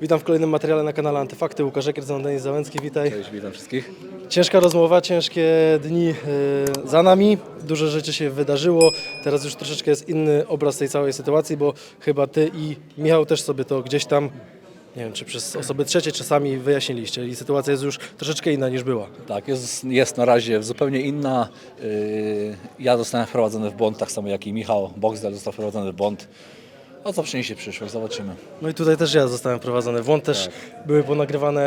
Witam w kolejnym materiale na kanale Antyfakty. Łukasz Ekier, Denis Załęcki, witaj. Cześć, witam wszystkich. Ciężka rozmowa, ciężkie dni e, za nami. Dużo rzeczy się wydarzyło. Teraz już troszeczkę jest inny obraz tej całej sytuacji, bo chyba ty i Michał też sobie to gdzieś tam, nie wiem, czy przez osoby trzecie czasami wyjaśniliście i sytuacja jest już troszeczkę inna niż była. Tak, jest, jest na razie zupełnie inna. Yy, ja zostałem wprowadzony w błąd, tak samo jak i Michał Boxdel został wprowadzony w błąd. A co przyniesie przyszłość, zobaczymy. No i tutaj też ja zostałem wprowadzony w też były ponagrywane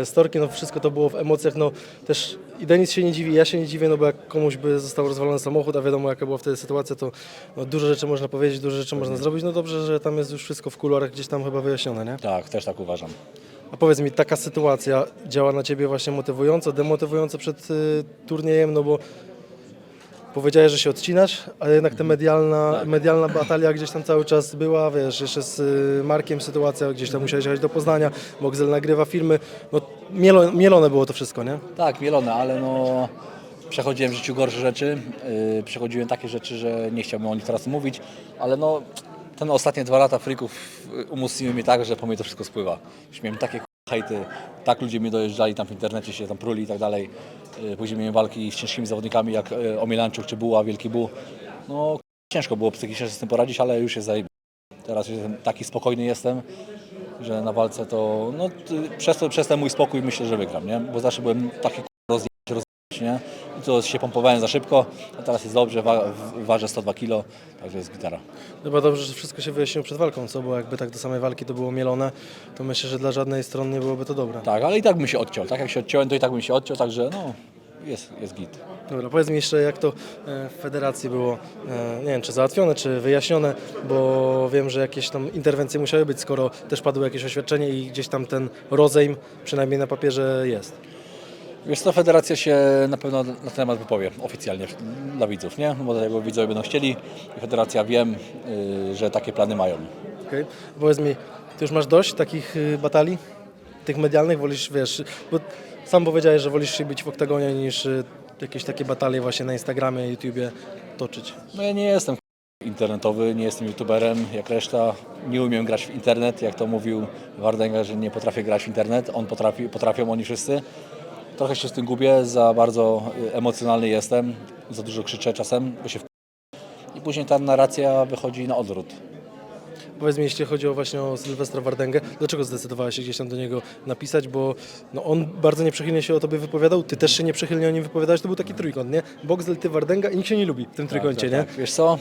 e, storki, no wszystko to było w emocjach, no też i Denis się nie dziwi, ja się nie dziwię, no bo jak komuś by został rozwalony samochód, a wiadomo jaka była wtedy sytuacja, to no, dużo rzeczy można powiedzieć, dużo rzeczy można zrobić, no dobrze, że tam jest już wszystko w kuluarach gdzieś tam chyba wyjaśnione, nie? Tak, też tak uważam. A powiedz mi, taka sytuacja działa na Ciebie właśnie motywująco, demotywująco przed y, turniejem, no bo powiedziałeś, że się odcinasz, ale jednak ta medialna, medialna batalia gdzieś tam cały czas była, wiesz, jeszcze z y, Markiem sytuacja, gdzieś tam musiałeś jechać do Poznania, Boxel nagrywa filmy, no mielo, mielone było to wszystko, nie? Tak, mielone, ale no przechodziłem w życiu gorsze rzeczy. Yy, przechodziłem takie rzeczy, że nie chciałbym o nich teraz mówić, ale no ten ostatnie dwa lata frików umocniły mnie tak, że po mnie to wszystko spływa. Już miałem takie hejty, tak ludzie mnie dojeżdżali tam w internecie, się tam pruli i tak dalej. Yy, Później miałem walki z ciężkimi zawodnikami jak yy, Omielańczuk czy Buła, Wielki Bu. No ciężko było psychicznie sobie z tym poradzić, ale już jest zajebiście. Teraz jestem taki spokojny jestem, że na walce to, no przez, to, przez ten mój spokój myślę, że wygram, nie? Bo zawsze byłem taki rozjechać, nie? I to się pompowałem za szybko, a teraz jest dobrze, wa w- ważę 102 kg, także jest gitara. Chyba dobrze, że wszystko się wyjaśniło przed walką, co? Bo jakby tak do samej walki to było mielone, to myślę, że dla żadnej strony nie byłoby to dobre. Tak, ale i tak bym się odciął, tak jak się odciąłem, to i tak bym się odciął, także no, jest, jest git. Dobra, powiedz mi jeszcze, jak to e, w federacji było, e, nie wiem, czy załatwione, czy wyjaśnione, bo wiem, że jakieś tam interwencje musiały być, skoro też padło jakieś oświadczenie i gdzieś tam ten rozejm, przynajmniej na papierze, jest. Wiesz co, federacja się na pewno na ten temat wypowie oficjalnie dla widzów, nie? Bo jakby widzowie będą chcieli i federacja wiem, y, że takie plany mają. Okay? Powiedz mi, ty już masz dość takich y, batalii, tych medialnych, wolisz, wiesz, bo sam powiedziałeś, że wolisz się być w oktagonie niż y, jakieś takie batalie właśnie na Instagramie, YouTubie toczyć. No ja nie jestem internetowy, nie jestem youtuberem jak reszta. Nie umiem grać w internet, jak to mówił Wardenga, że nie potrafię grać w internet. On potrafi, potrafią oni wszyscy. Trochę się z tym gubię, za bardzo y, emocjonalny jestem, za dużo krzyczę czasem, bo się w... I później ta narracja wychodzi na odwrót. Powiedz mi, jeśli chodzi o właśnie o Sylwestra Wardęgę, dlaczego zdecydowałeś się gdzieś tam do niego napisać, bo no, on bardzo nieprzychylnie się o tobie wypowiadał, ty też się nieprzychylnie o nim wypowiadałeś, to był taki trójkąt, nie? Boxel, ty, Wardęga i nikt się nie lubi w tym trójkącie, nie? Tak, Wiesz co?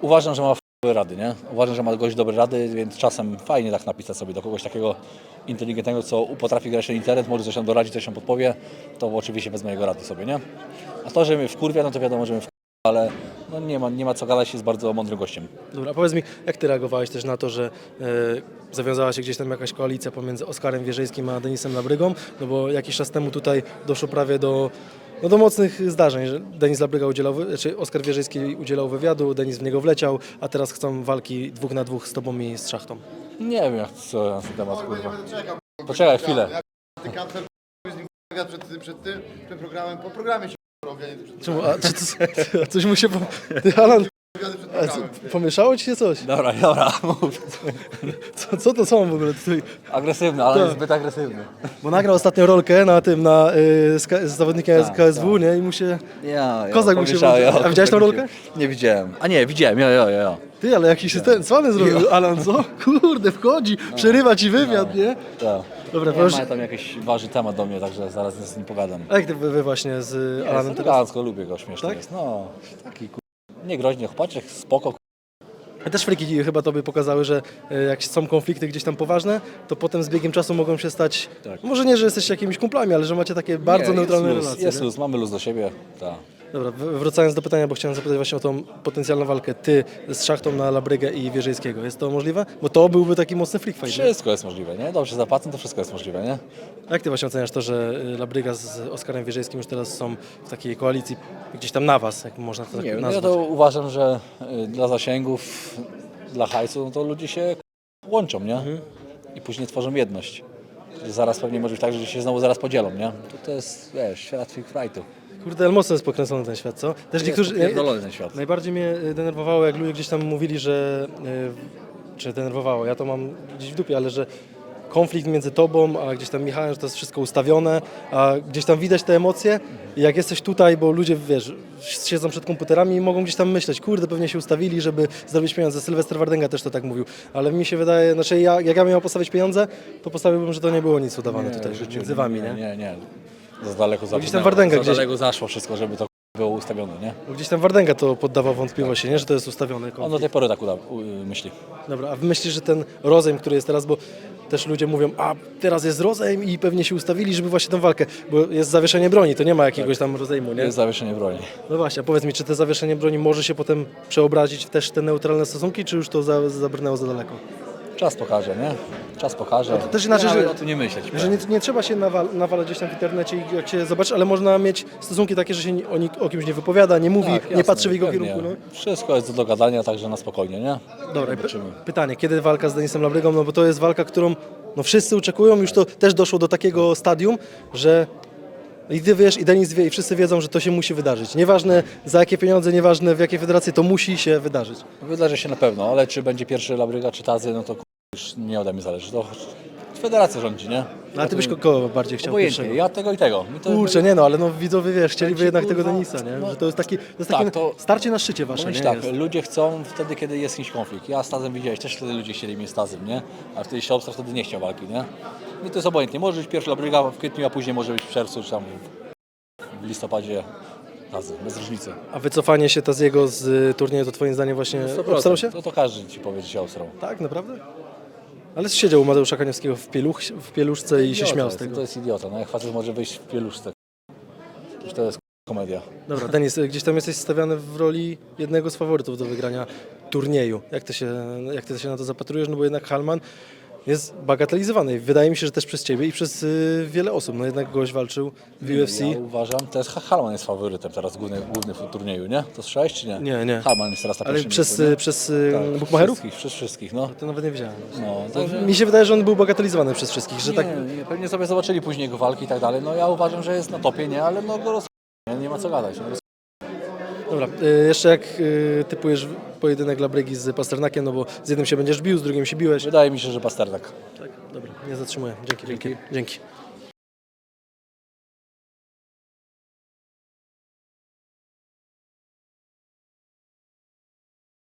Uważam, że ma dobre rady, nie? Uważam, że ma gość dobre rady, więc czasem fajnie tak napisać sobie do kogoś takiego inteligentnego, co potrafi grać na internet, może coś tam doradzi, coś tam podpowie, to oczywiście wezmę jego rady sobie, nie? A to, że mnie wkurwia, no to wiadomo, że mnie wkurwia, ale no nie, ma, nie ma co gadać, jest bardzo mądrym gościem. Dobra, powiedz mi, jak ty reagowałeś też na to, że e, zawiązała się gdzieś tam jakaś koalicja pomiędzy Oskarem Wierzejskim a Denisem Labrygą, no bo jakiś czas temu tutaj doszło prawie do, no do mocnych zdarzeń, że Denis Labryga udzielał, wy- czy Oskar Wierzejski udzielał wywiadu, Denis w niego wleciał, a teraz chcą walki dwóch na dwóch z tobą i z Szachtą. Nie wiem, jak co na ten temat, kurwa. Poczekaj chwilę. Ty kamper z nim wywiad przed, tym- przed tym, przed programem, po programie się robi, a nie przed Czemu, a, czy to, a coś mu się... Po, ty, Alan, a co, programem. pomieszało ci się coś? Dobra, dobra, mów. Co, co to są w ogóle tutaj? Agresywny, ale Tak. zbyt agresywny. Bo nagrał ostatnio rolkę na tym, na, y, z, K- z zawodnikiem z Tak, KSW, nie? I mu się... Ja, ja, Kozak mu się pomieszało, włączył. A widziałeś tą kozak mi rolkę? się- Nie widziałem. A nie, widziałem, ja, ja, ja. Ty, ale jakiś ten cwany zrobił, Alan, co? Kurde, wchodzi, przerywa ci wywiad, nie? Tak. Dobra, Nie, proszę. ma tam jakiś ważny temat do mnie, także zaraz z nim pogadam. A jak ty wy, wy właśnie z Alanem jest teraz? elegancko, lubię go, śmieszny Tak? jest. No, taki ku... niegroźny chłopaczek, spoko. Też friki chyba tobie pokazały, że e, jak są konflikty gdzieś tam poważne, to potem z biegiem czasu mogą się stać, Tak. może nie, że jesteście jakimiś kumplami, ale że macie takie bardzo Nie, neutralne jest luz, relacje. Jest nie? luz, mamy luz do siebie, tak. Dobra, wracając do pytania, bo chciałem zapytać właśnie o tą potencjalną walkę ty z Szachtą na Labrygę i Wierzejskiego. Jest to możliwe? Bo to byłby taki mocny flick fight, nie? Wszystko jest możliwe, nie? Dobrze zapłacę, to wszystko jest możliwe, nie? Jak ty właśnie oceniasz to, że y, Labryga z Oskarem Wierzejskim już teraz są w takiej koalicji gdzieś tam na was, jak można to tak Nie wiem, no nazwać? ja to uważam, że y, dla zasięgów, dla hajsu, no to ludzie się łączą, nie? Mhm. I później tworzą jedność. Zaraz pewnie może być tak, że się znowu zaraz podzielą, nie? To, to jest, wiesz, świat freak fightu. Kurde, ale mocno jest pokręcony ten świat, co? Też niektórzy... ten świat. Najbardziej mnie y, denerwowało, jak ludzie gdzieś tam mówili, że czy denerwowało. Ja to mam gdzieś w dupie, ale że konflikt między tobą, a gdzieś tam Michałem, że to jest wszystko ustawione, a gdzieś tam widać te emocje i jak jesteś tutaj, bo ludzie, wiesz, siedzą przed komputerami i mogą gdzieś tam myśleć, kurde, pewnie się ustawili, żeby zrobić pieniądze. Sylwester Wardęga też to tak mówił, ale mi się wydaje, znaczy ja, jak ja miał postawić pieniądze, to postawiłbym, że to nie było nic udawane tutaj życiu między wami, nie? Nie, nie. Za daleko gdzieś tam. Wardęga Za gdzieś- daleko zaszło wszystko, żeby to było ustawione, nie? Bo Gdzieś tam Wardęga to poddawał wątpliwości, nie? że to jest ustawione. On do tej pory tak uda, u, myśli. Dobra, a wy myślisz, że ten rozejm, który jest teraz, bo też ludzie mówią, a teraz jest rozejm i pewnie się ustawili, żeby właśnie tą walkę, bo jest zawieszenie broni, to nie ma jakiegoś tam rozejmu, nie? Jest zawieszenie broni. No właśnie, a powiedz mi, czy te zawieszenie broni może się potem przeobrazić w też te neutralne stosunki, czy już to za, zabrnęło za daleko? Czas pokaże, nie? Czas pokaże. to też inaczej, że- o tym nie myśleć. Że nie, nie trzeba się nawal, nawalać gdzieś tam w internecie i jak się zobaczy, ale można mieć stosunki takie, że się o, nik- o kimś nie wypowiada, nie mówi, Tak, nie patrzy w jego pewnie. kierunku. No. Wszystko jest do dogadania, także na spokojnie, nie? Dobra, Zobaczymy. pytanie, kiedy walka z Denisem Labrygą? No bo to jest walka, którą no wszyscy oczekują, już to też doszło do takiego stadium, że i ty wiesz, i Denis wie, i wszyscy wiedzą, że to się musi wydarzyć. Nieważne za jakie pieniądze, nieważne w jakiej federacji, to musi się wydarzyć. Wydarzy się na pewno, ale czy będzie pierwszy Labryga czy Tazy, no to już nie ode mnie zależy. To federacja rządzi, nie? No, a ty byś kogo bardziej chciał Obojętnie, pierwszego? ja tego i tego. Mi to Kurczę, nie no, ale no widzowie, wiesz, chcieliby Ci, jednak tego Denisa, nie? no- Że to jest, taki, to jest Tak, takie to- starcie na szczycie wasze, nie? tak, Jest. ludzie chcą wtedy, kiedy jest jakiś konflikt. Ja z Tazem widziałeś, też wtedy ludzie chcieli mnie z Tazem, nie? A wtedy się wtedy nie chciał walki, nie? I to jest obojętnie. Może być pierwszy Labryga w kwietniu, a później może być w czerwcu, czy tam w listopadzie Tazy, bez różnicy. A wycofanie się Taziego z y, turnieju to twoim zdaniem właśnie obstał się? To, to każdy ci powie, że się obstrał. Tak, naprawdę? Ale siedział u Mateusza Kaniewskiego w, pieluch, w pieluszce i się śmiał z tego. To jest idiota, no jak facet może wyjść w pieluszce. Już to jest komedia. Dobra, Denis, gdzieś tam jesteś stawiany w roli jednego z faworytów do wygrania turnieju. Jak ty się, jak ty się na to zapatrujesz? No bo jednak Halman jest bagatelizowany. Wydaje mi się, że też przez ciebie i przez y, wiele osób. No jednak gość walczył w UFC. Ja uważam, to jest Halman jest faworytem teraz główny, główny w turnieju, nie? To słyszałeś czy nie? Nie, nie. Halman jest teraz na Ale pierwszym przez, miejscu, nie? przez y, Tak, bukmacherów? Wszystkich, przez wszystkich, no. To nawet nie wiedziałem. no także... Mi się wydaje, że on był bagatelizowany przez wszystkich, że nie, tak... nie, pewnie sobie zobaczyli później jego walki i tak dalej. No ja uważam, że jest na topie, nie? Ale no go roz... nie, nie ma co gadać. No, roz... Dobra, y, jeszcze jak y, typujesz pojedynek Labrygi z Pasternakiem, no bo z jednym się będziesz bił, z drugim się biłeś. Wydaje mi się, że Pasternak. Tak, dobra, nie zatrzymuję. Dzięki, Dzięki. Dzięki.